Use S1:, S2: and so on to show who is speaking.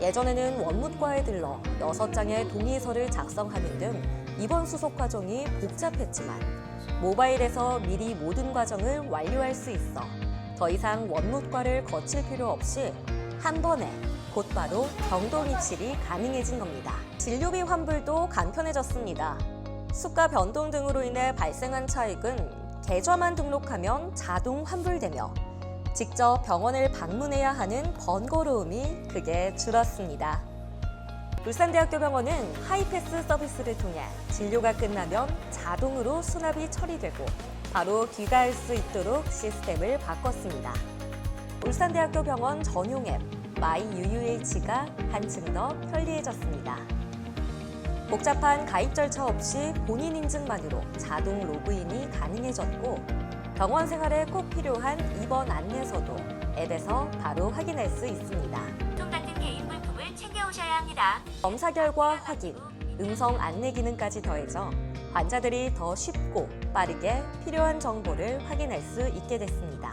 S1: 예전에는 원무과에 들러 6장의 동의서를 작성하는 등 입원 수속 과정이 복잡했지만 모바일에서 미리 모든 과정을 완료할 수 있어 더 이상 원무과를 거칠 필요 없이 한 번에 곧바로 병동 입실이 가능해진 겁니다. 진료비 환불도 간편해졌습니다. 수가 변동 등으로 인해 발생한 차익은 계좌만 등록하면 자동 환불되며 직접 병원을 방문해야 하는 번거로움이 크게 줄었습니다. 울산대학교 병원은 하이패스 서비스를 통해 진료가 끝나면 자동으로 수납이 처리되고 바로 귀가할 수 있도록 시스템을 바꿨습니다. 울산대학교 병원 전용 앱 마이 UUH가 한층 더 편리해졌습니다. 복잡한 가입 절차 없이 본인 인증만으로 자동 로그인이 가능해졌고 병원 생활에 꼭 필요한 입원 안내서도 앱에서 바로 확인할 수 있습니다.
S2: 통 같은 개인 물품을 챙겨오셔야 합니다.
S1: 검사 결과 확인, 음성 안내 기능까지 더해져 환자들이 더 쉽고 빠르게 필요한 정보를 확인할 수 있게 됐습니다.